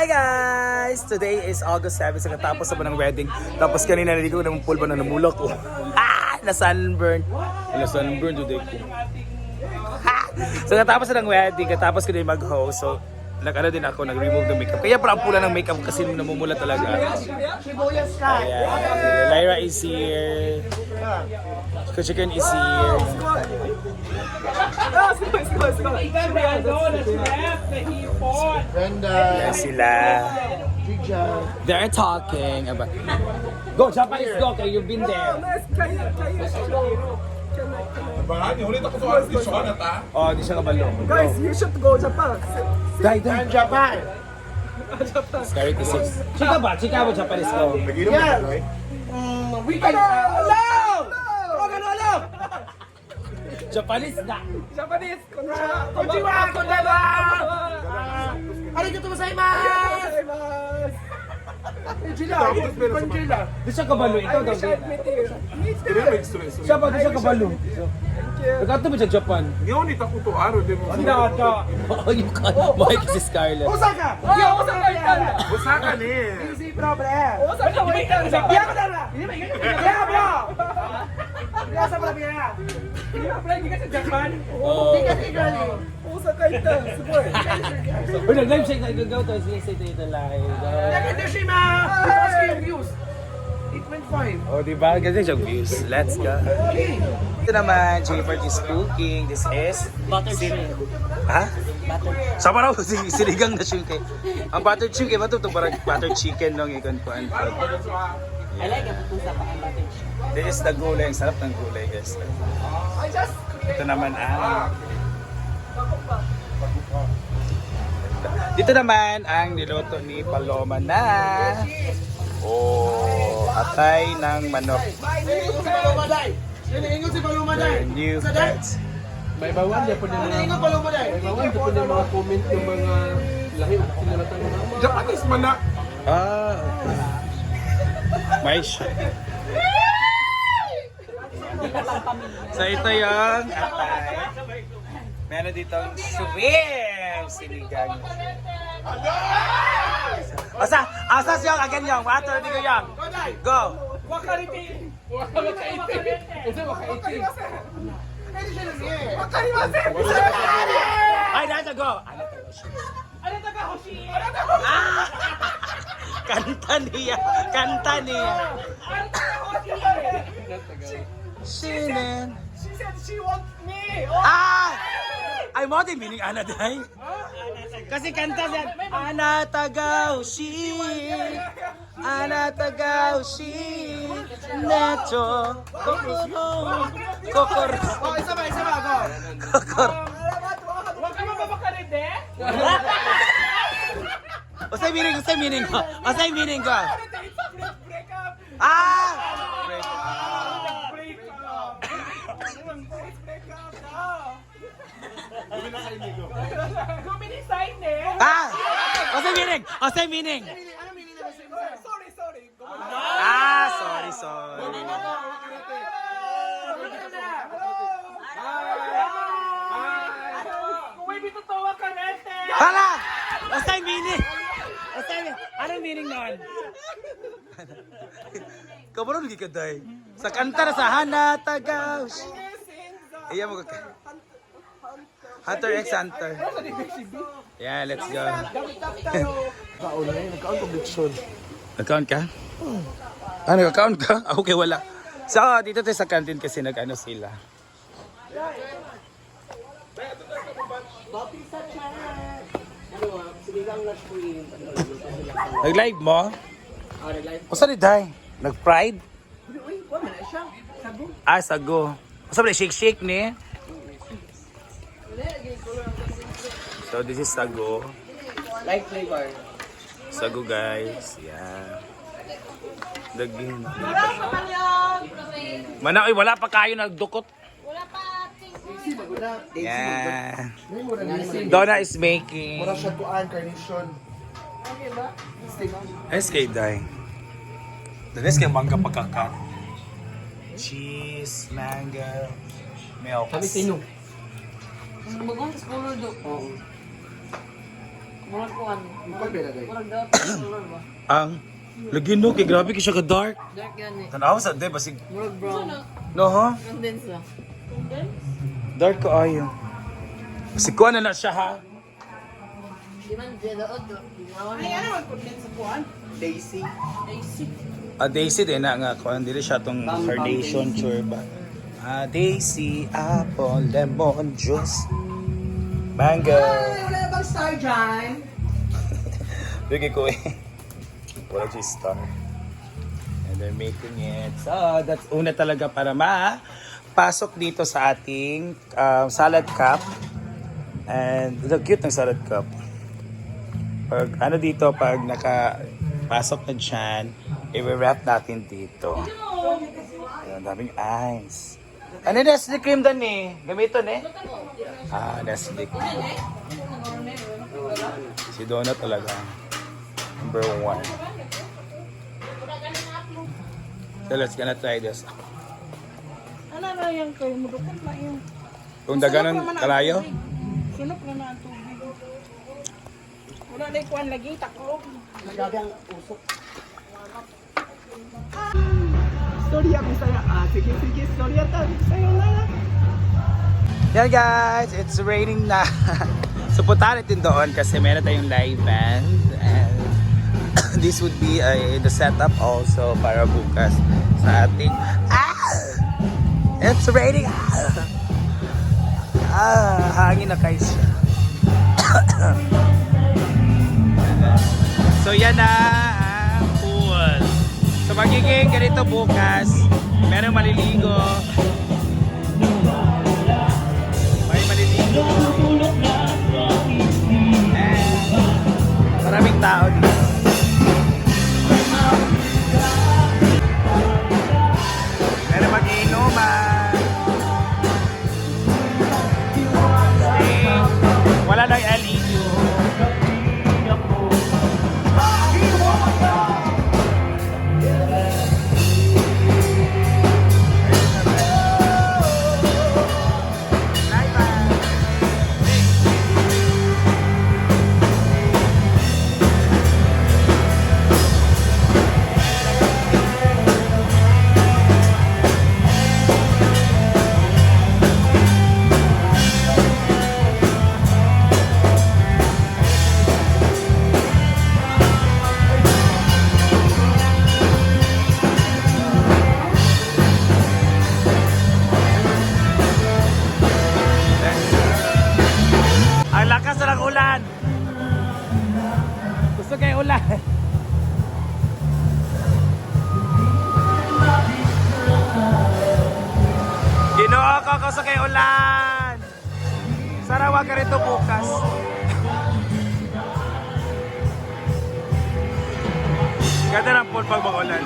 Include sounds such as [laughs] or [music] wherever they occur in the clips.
Hi guys! Today is August 7, sa katapos naman ng wedding. Tapos kanina naligo ng pool ba na namulak ko. [laughs] Ah! Na sunburn. Na sunburn today ko. Ha! [laughs] So katapos na ng wedding, katapos ko din mag-host. So nag-ano din ako, nag-remove ng makeup. Kaya parang pula ng makeup kasi namumula talaga. Ayan. Lyra is here. Kuchikan is here. Brenda, Ayan sila. They're talking about... Go, Japanese go, okay? You've been there. Oh, di siya kabalo. Guys, you should go Japan. Dai, dai. and Japan. Scary to six. Chika ba? Chika ba Japanese go? Yes. We can. Hello! Hello! Japanese na. Japanese. Konnichiwa. Konnichiwa. Konnichiwa. Arigato gozaimasu. Konnichiwa. Konnichiwa. Di siya kabalo. Ikaw daw. Siya ba? Di siya kabalo. Nagkato ba siya Japan? Hindi na ata. Oh, you can. Mike si Scarlett. Osaka. Yo, Osaka waitan. Osaka ni. Easy problem. Osaka waitan. Biya ko dala. Biya bro. Biya sa pala biya. Hindi ka friend, hindi ka sa Japan. Oh. Tika tika ni. Osaka waitan. Sugoi. Uy, nag-live siya. Nag-gaw to. Sige, sige, ito live. Ask yung views. 8.5. Oh, di ba? Ganyan siyang views. Let's go. Ito naman, Jennifer is cooking. This is... Butter chicken. Ha? Butter. Sa paraw, [laughs] si- sinigang na siya kay... Ang butter chicken, ba ito? Ito parang butter chicken nung ikon ko. I like it. This is the gulay. Ang sarap ng gulay, guys. I just Ito naman ang... Dito naman ang niluto ni Paloma na... Oh, atay ng manok. Ingo si Palumaday. Ingo si Palumaday. The new pets. May bawan niya po niya mga Ingo Palumaday. may bawan niya po niya mga comment ng mga lahi o kinalatan ng mama. Japanese man na. Ah, okay. May siya. so ito yung atay. Meron ditong swim sinigang. Asa, asa siya again yung water di ko yung. Go. wakarite. Kasi makaitim. Wakarimasen. Ay, nasa go. Ano to? Ano taga Hoshi? [laughs] Kanta niya. Kanta niya. Ano taga Hoshi? Shinen. She said she wants me. Ah! Ay mo din meaning ana day. Kasi kanta siya. Ana tagaw shi. Ana tagaw shi. Necho. Kokor. Oh, isa ba, isa ba ako? Kokor. Huwag ka mababakarite. Usay meaning, usay meaning ko. Usay meaning ko. Ah! Usay meaning, usay meaning. Sorry, sorry. Ah, sorry, sorry. Kung may bitutuwa ka nete. Hala! Usay meaning. Meaning. Anong meaning nun? Kabaron lagi ka day. Sa kanta na sa Hana Tagaw. Iya mo ka. Hunter x Hunter. Yeah, let's go. Kaon na yun. Kaon conviction. Nag-count ka? Ah, nag-count ka? Ah, okay, wala. So, dito tayo sa canteen kasi nag-ano sila. Nag-live mo? O saan day? Nag-pride? Ah, sago. O saan shake-shake ni? So, this is sago. Light flavor. Sago guys. Yeah. Daging. Mana, oy, wala pa kayo nagdukot. Yeah. Donna is making Mura siya tuan, carnation. SK Dai. The next kay mangga pagkakat. Cheese, mango, milk. Kami sino? Bagon sa pulo do. Oo. Murag kuan. Ba na dahil? Murag color ba? Ang lagi no kay grabe kay siya ka dark. Dark yan eh. Tanaw sa de basig Murag brown. no ha? Condense ah. Dark ko ayo. Si kuan na na siya ha. Di man doon. Ginawa Ay, ano mag-condense sa kuwan? Daisy. Daisy. Ah, Daisy din na nga kuan dili siya tong Daisy. sure ba. Ah, Daisy, apple, lemon juice. Mango. Wala bang star dyan? [laughs] Look ko eh. Wala siya star. And they're making it. So, that's una talaga para ma pasok dito sa ating um, salad cup. And the cute ng salad cup. Pag ano dito, pag nakapasok na dyan, i-wrap natin dito. Ayan, daming ice. Ano yung Nestle cream doon eh? Gamiton eh? Ah, Nestle cream. Si Donna talaga. Number one. So let's gonna try this. Ano na yung kayo mo dukot na yung... Kung daganon kalayo, Sunok na na ang tubig. Wala na yung kuwan lagi, taklo. Storya, Bisaya. Ah, sige, sige, storya ta. Na yan. Guys, it's raining na. [laughs] so punta natin doon kasi meron tayong live band. And [coughs] this would be uh, the setup also para bukas sa ating... Ah! It's raining! Ah! ah hangin na guys [coughs] so yan na. So magiging ganito bukas. Meron maliligo. Ganda ng pool pag mag-ulan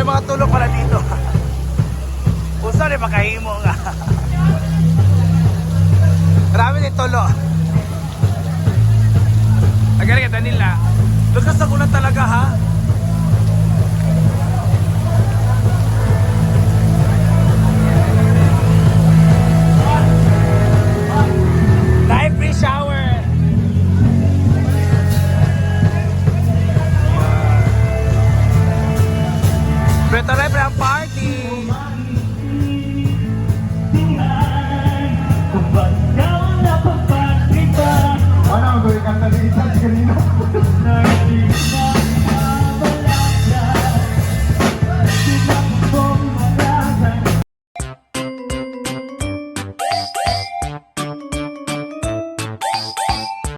May mga tulong pala dito. [laughs] Gusto rin makahimo nga. [laughs] Marami din tulo. Nagaling ka nila. Lukas na ulan talaga ha.